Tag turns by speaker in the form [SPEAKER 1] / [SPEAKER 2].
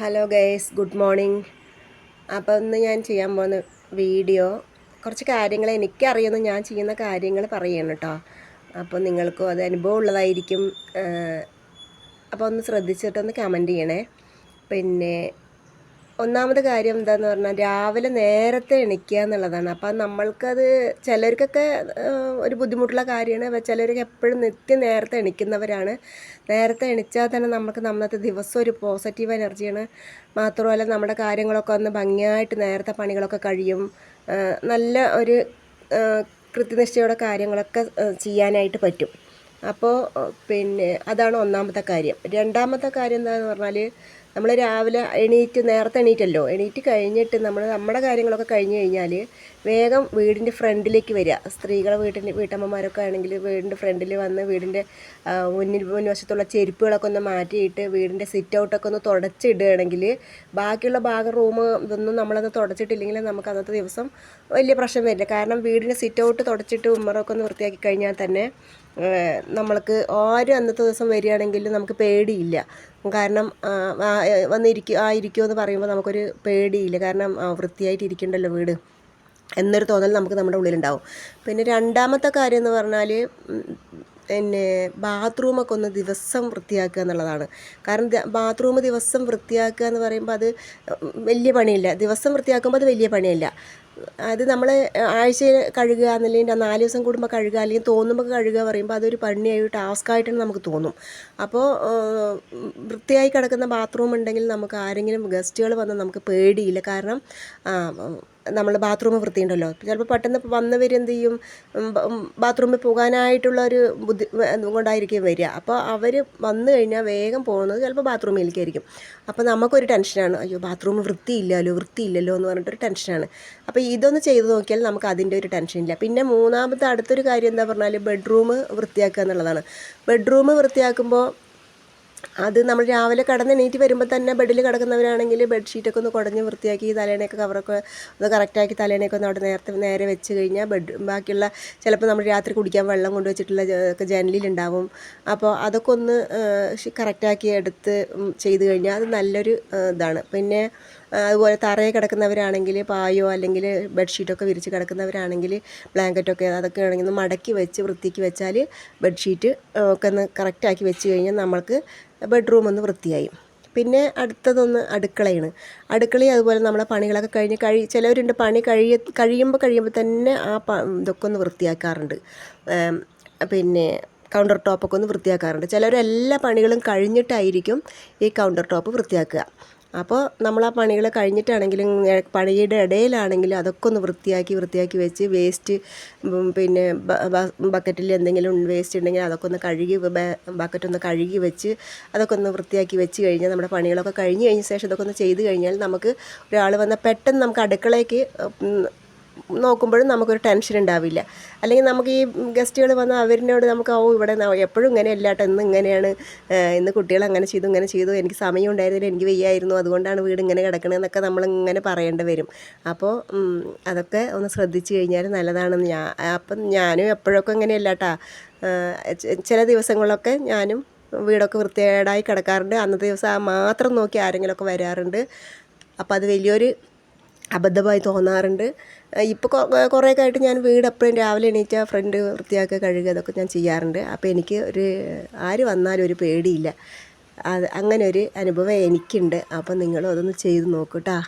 [SPEAKER 1] Hello guys good morning അപ്പോൾ ഇന്ന് ഞാൻ ചെയ്യാൻ പോകുന്ന വീഡിയോ കുറച്ച് കാര്യങ്ങൾ എനിക്കറിയുന്ന ഞാൻ ചെയ്യുന്ന കാര്യങ്ങൾ പറയണം കേട്ടോ അപ്പോൾ നിങ്ങൾക്കും അത് അനുഭവം ഉള്ളതായിരിക്കും. അപ്പോൾ ഒന്ന് ശ്രദ്ധിച്ചിട്ടൊന്ന് കമന്റ് ചെയ്യണേ. പിന്നെ ഒന്നാമത് കാര്യം എന്താന്ന് പറഞ്ഞാൽ രാവിലെ നേരത്തെ എണിക്കുക എന്നുള്ളതാണ്. അപ്പം നമ്മൾക്കത് ചിലർക്കൊക്കെ ഒരു ബുദ്ധിമുട്ടുള്ള കാര്യമാണ്. ചിലർക്ക് എപ്പോഴും നിത്യം നേരത്തെ എണിക്കുന്നവരാണ്. നേരത്തെ എണിച്ചാൽ തന്നെ നമുക്ക് നമ്മത്തെ ദിവസം ഒരു പോസിറ്റീവ് എനർജിയാണ്. മാത്രമല്ല നമ്മുടെ കാര്യങ്ങളൊക്കെ ഒന്ന് ഭംഗിയായിട്ട് നേരത്തെ പണികളൊക്കെ കഴിയും. നല്ല ഒരു കൃത്യനിഷ്ഠയോടെ കാര്യങ്ങളൊക്കെ ചെയ്യാനായിട്ട് പറ്റും. അപ്പോൾ പിന്നെ അതാണ് ഒന്നാമത്തെ കാര്യം. രണ്ടാമത്തെ കാര്യം എന്താണെന്ന് പറഞ്ഞാൽ നമ്മൾ രാവിലെ എണീറ്റ് നേരത്തെ എണീറ്റല്ലോ. എണീറ്റ് കഴിഞ്ഞിട്ട് നമ്മൾ നമ്മുടെ കാര്യങ്ങളൊക്കെ കഴിഞ്ഞ് കഴിഞ്ഞാൽ വേഗം വീടിന്റെ ഫ്രണ്ടിലേക്ക് വരിക സ്ത്രീകളെ വീട്ടിന്റെ വീട്ടമ്മമാരൊക്കെ ആണെങ്കിൽ വീടിന്റെ ഫ്രണ്ടിൽ വന്ന് വീടിന്റെ മുന്നിൽ മുൻവശത്തുള്ള ചെരുപ്പുകളൊക്കെ ഒന്ന് മാറ്റിയിട്ട് വീടിന്റെ സിറ്റ് ഔട്ടൊക്കെ ഒന്ന് തുടച്ചിടുകയാണെങ്കിൽ ബാക്കിയുള്ള ഭാഗം റൂം ഇതൊന്നും നമ്മളത് തുടച്ചിട്ടില്ലെങ്കിൽ നമുക്ക് അന്നത്തെ ദിവസം വലിയ പ്രശ്നം വരില്ല. കാരണം വീടിന്റെ സിറ്റ് ഔട്ട് തുടച്ചിട്ട് ഉമ്മറൊക്കെ ഒന്ന് വൃത്തിയാക്കി കഴിഞ്ഞാൽ തന്നെ നമ്മൾക്ക് ആരും അന്നത്തെ ദിവസം വരികയാണെങ്കിലും നമുക്ക് പേടിയില്ല. കാരണം വന്നിരിക്കുക ആ ഇരിക്കുമോ എന്ന് പറയുമ്പോൾ നമുക്കൊരു പേടിയില്ല. കാരണം വൃത്തിയായിട്ട് ഇരിക്കണ്ടല്ലോ വീട്. എന്നൊരു തോന്നൽ നമുക്ക് നമ്മുടെ ഉള്ളിലുണ്ടാവും. പിന്നെ രണ്ടാമത്തെ കാര്യം എന്ന് പറഞ്ഞാൽ പിന്നെ ബാത്റൂമൊക്കെ ഒന്ന് ദിവസം വൃത്തിയാക്കുക എന്നുള്ളതാണ്. കാരണം ബാത്റൂം ദിവസം വൃത്തിയാക്കുക എന്ന് പറയുമ്പോൾ അത് വലിയ പണിയില്ല. ദിവസം വൃത്തിയാക്കുമ്പോൾ അത് വലിയ പണിയല്ല. അത് നമ്മൾ ആഴ്ചയിൽ കഴുകുക എന്നല്ലെങ്കിൽ നാല് ദിവസം കൂടുമ്പോൾ കഴുകുക അല്ലെങ്കിൽ തോന്നുമ്പോൾ കഴുകുക പറയുമ്പോൾ അതൊരു പണിയായി ടാസ്ക് ആയിട്ടാണ് നമുക്ക് തോന്നും. അപ്പോൾ വൃത്തിയായി കിടക്കുന്ന ബാത്റൂം ഉണ്ടെങ്കിൽ നമുക്ക് ആരെങ്കിലും ഗസ്റ്റുകൾ വന്നാൽ നമുക്ക് പേടിയില്ല. കാരണം നമ്മൾ ബാത്റൂം വൃത്തിയുണ്ടല്ലോ. ചിലപ്പോൾ പെട്ടെന്ന് വന്നവർ എന്ത് ചെയ്യും? ബാത്റൂമിൽ പോകാനായിട്ടുള്ള ഒരു ബുദ്ധി കൊണ്ടായിരിക്കും വരിക. അപ്പോൾ അവർ വന്നു കഴിഞ്ഞാൽ വേഗം പോകുന്നത് ചിലപ്പോൾ ബാത്റൂമിലേക്കായിരിക്കും അപ്പോൾ നമുക്കൊരു ടെൻഷനാണ് അയ്യോ ബാത്റൂം വൃത്തിയില്ലല്ലോ വൃത്തിയില്ലല്ലോ എന്ന് പറഞ്ഞിട്ടൊരു ടെൻഷനാണ് അപ്പോൾ ഇതൊന്ന് ചെയ്തു നോക്കിയാൽ നമുക്ക് അതിന്റെ ഒരു ടെൻഷനില്ല പിന്നെ മൂന്നാമത്തെ അടുത്തൊരു കാര്യം എന്താ പറഞ്ഞാൽ ബെഡ്റൂം വൃത്തിയാക്കുക എന്നുള്ളതാണ്. ബെഡ്റൂം വൃത്തിയാക്കുമ്പോൾ അത് നമ്മൾ രാവിലെ കടന്ന് എണീറ്റ് വരുമ്പോൾ തന്നെ ബെഡിൽ കിടക്കുന്നവരാണെങ്കിൽ ബെഡ്ഷീറ്റൊക്കെ ഒന്ന് കുടഞ്ഞ് വൃത്തിയാക്കി തലേണയൊക്കെ കവറൊക്കെ ഒന്ന് കറക്റ്റാക്കി തലേണയൊക്കെ ഒന്ന് അവിടെ നേരത്തെ നേരെ വെച്ച് കഴിഞ്ഞാൽ ബെഡ് ബാക്കിയുള്ള ചിലപ്പോൾ നമ്മൾ രാത്രി കുടിക്കാൻ വെള്ളം കൊണ്ടുവച്ചിട്ടുള്ള ഒക്കെ ജനലിലുണ്ടാവും അപ്പോൾ അതൊക്കെ ഒന്ന് കറക്റ്റാക്കി എടുത്ത് ചെയ്ത് കഴിഞ്ഞാൽ അത് നല്ലൊരു ഇതാണ്. പിന്നെ അതുപോലെ തറയിൽ കിടക്കുന്നവരാണെങ്കിൽ പായോ അല്ലെങ്കിൽ ബെഡ്ഷീറ്റൊക്കെ വിരിച്ച് കിടക്കുന്നവരാണെങ്കിൽ ബ്ലാങ്കറ്റൊക്കെ അതൊക്കെ ആണെങ്കിൽ ഒന്ന് മടക്കി വെച്ച് വൃത്തിക്ക് വെച്ചാൽ ബെഡ്ഷീറ്റ് ഒക്കെ ഒന്ന് കറക്റ്റാക്കി വെച്ച് കഴിഞ്ഞാൽ നമ്മൾക്ക് ബെഡ്റൂം ഒന്ന് വൃത്തിയായി. പിന്നെ അടുത്തതൊന്ന് അടുക്കളയാണ്. അടുക്കളയും അതുപോലെ നമ്മളെ പണികളൊക്കെ കഴിഞ്ഞ് കഴി ചിലവരുണ്ട് പണി കഴിയ കഴിയുമ്പോൾ കഴിയുമ്പോൾ തന്നെ ആ പ ഇതൊക്കെ ഒന്ന് വൃത്തിയാക്കാറുണ്ട്. പിന്നെ കൗണ്ടർ ടോപ്പൊക്കെ ഒന്ന് വൃത്തിയാക്കാറുണ്ട്. ചിലരെല്ലാ പണികളും കഴിഞ്ഞിട്ടായിരിക്കും ഈ കൗണ്ടർ ടോപ്പ് വൃത്തിയാക്കുക. അപ്പോൾ നമ്മൾ ആ പണികൾ കഴിഞ്ഞിട്ടാണെങ്കിലും പണിയുടെ ഇടയിലാണെങ്കിലും അതൊക്കെ ഒന്ന് വൃത്തിയാക്കി വൃത്തിയാക്കി വെച്ച് വേസ്റ്റ് പിന്നെ ബക്കറ്റിൽ എന്തെങ്കിലും വേസ്റ്റ് ഉണ്ടെങ്കിൽ അതൊക്കെ ഒന്ന് കഴുകി ബക്കറ്റ് ഒന്ന് കഴുകി വെച്ച് അതൊക്കെ ഒന്ന് വൃത്തിയാക്കി വെച്ച് കഴിഞ്ഞാൽ നമ്മുടെ പണികളൊക്കെ കഴിഞ്ഞ് കഴിഞ്ഞ ശേഷം ഇതൊക്കെ ഒന്ന് ചെയ്ത് കഴിഞ്ഞാൽ നമുക്ക് ഒരാൾ വന്നാൽ പെട്ടെന്ന് നമുക്ക് അടുക്കളയ്ക്ക് നോക്കുമ്പോഴും നമുക്കൊരു ടെൻഷൻ ഉണ്ടാവില്ല. അല്ലെങ്കിൽ നമുക്ക് ഈ ഗസ്റ്റുകൾ വന്ന അവരിനോട് നമുക്ക് ഓ ഇവിടെ എപ്പോഴും ഇങ്ങനെ അല്ലാട്ടോ ഇന്ന് ഇങ്ങനെയാണ്. ഇന്ന് കുട്ടികൾ അങ്ങനെ ചെയ്തു ഇങ്ങനെ ചെയ്തു. എനിക്ക് സമയം ഉണ്ടായിരുന്നില്ല എനിക്ക് വയ്യായിരുന്നു. അതുകൊണ്ടാണ് വീട് ഇങ്ങനെ കിടക്കണതെന്നൊക്കെ നമ്മളിങ്ങനെ പറയേണ്ടി വരും. അപ്പോൾ അതൊക്കെ ഒന്ന് ശ്രദ്ധിച്ചു കഴിഞ്ഞാൽ നല്ലതാണെന്ന് ഞാൻ അപ്പം ഞാനും എപ്പോഴൊക്കെ ഇങ്ങനെ അല്ലാട്ടാ ചില ദിവസങ്ങളിലൊക്കെ ഞാനും വീടൊക്കെ വൃത്തികേടായി കിടക്കാറുണ്ട്. അന്നത്തെ ദിവസം മാത്രം നോക്കി ആരെങ്കിലുമൊക്കെ വരാറുണ്ട്. അപ്പോൾ അത് വലിയൊരു അബദ്ധമായി തോന്നാറുണ്ട്. ഇപ്പോൾ കുറേയൊക്കെ ആയിട്ട് ഞാൻ വീട് എപ്പോഴും രാവിലെ എണീറ്റാൽ ഫ്രണ്ട് വൃത്തിയാക്കുക കഴുകുക അതൊക്കെ ഞാൻ ചെയ്യാറുണ്ട്. അപ്പോൾ എനിക്ക് ഒരു ആര് വന്നാലും ഒരു പേടിയില്ല. അത് അങ്ങനെ ഒരു അനുഭവം എനിക്കുണ്ട്. അപ്പോൾ നിങ്ങളും അതൊന്ന് ചെയ്ത് നോക്കൂ കേട്ടോ